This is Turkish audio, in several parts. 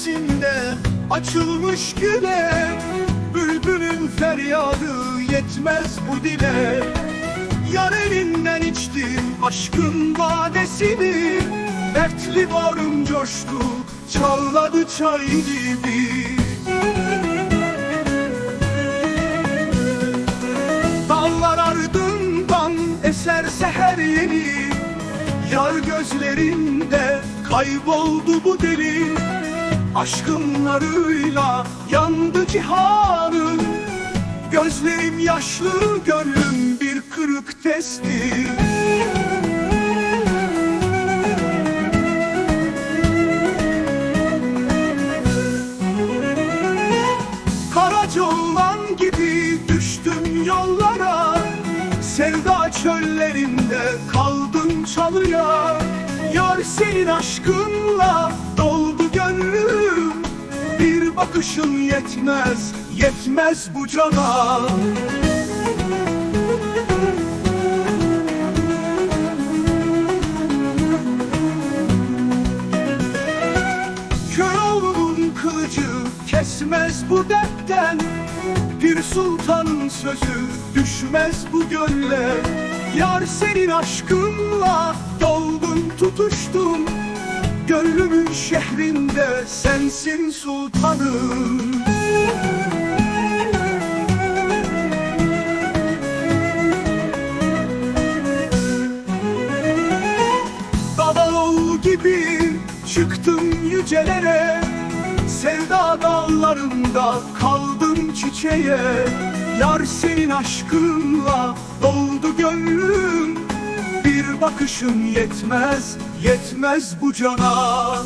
bahçesinde açılmış güle Bülbülün feryadı yetmez bu dile. Yar elinden içtim aşkın vadesini Dertli varım coştu çağladı çay gibi. Dallar ardından eserse her yeni Yar gözlerinde kayboldu bu deli Aşkın narıyla yandı cihanım Gözlerim yaşlı gönlüm bir kırık testi. Karaca oğlan gibi düştüm yollara. Sevda çöllerinde kaldım çalıya. Yar senin aşkınla Bir bakışın yetmez, yetmez bu cana. Köroğlu'nun kılıcı kesmez bu dertten Bir sultanın sözü düşmez bu gölle. Yar senin aşkınla doldum tutuştum Şehrinde sensin sultanım. Dadalı gibi çıktım yücelere Sevda dallarında kaldım çiçeğe. Yar senin aşkınla doldu gönlüm Bir bakışın yetmez, yetmez bu cana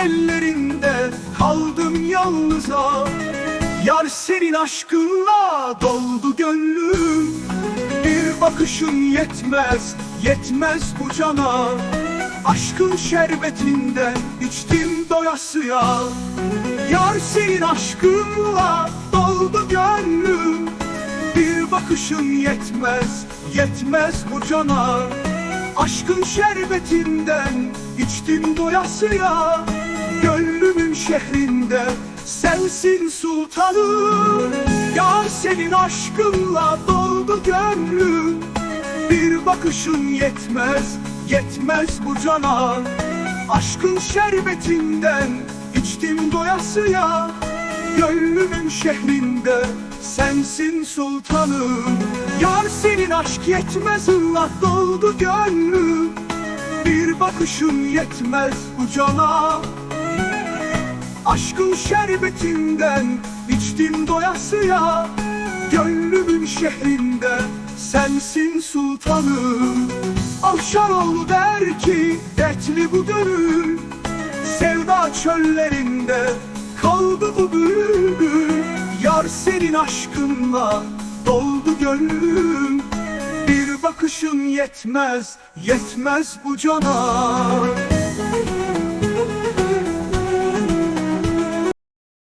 ellerinde kaldım yalnıza. Yar senin aşkınla doldu gönlüm. Bir bakışın yetmez, yetmez bu cana. Aşkın şerbetinden içtim doyasıya. Yar senin aşkınla doldu gönlüm. Bir bakışın yetmez, yetmez bu cana. Aşkın şerbetinden içtim doyasıya şehrinde sensin sultanım. Yar senin aşkınla doldu gönlüm Bir bakışın yetmez, yetmez bu cana. Aşkın şerbetinden içtim doyasıya. Gönlümün şehrinde sensin sultanım. Yar senin aşk yetmez ıllah doldu gönlüm Bir bakışın yetmez bu cana Aşkın şerbetinden içtim doyasıya Gönlümün şehrinde sensin sultanım. Avşaroğlu der ki dertli bu gönül Sevda çöllerinde kaldı bu bülbül. Yar senin aşkınla doldu gönlüm Bir bakışın yetmez, yetmez bu cana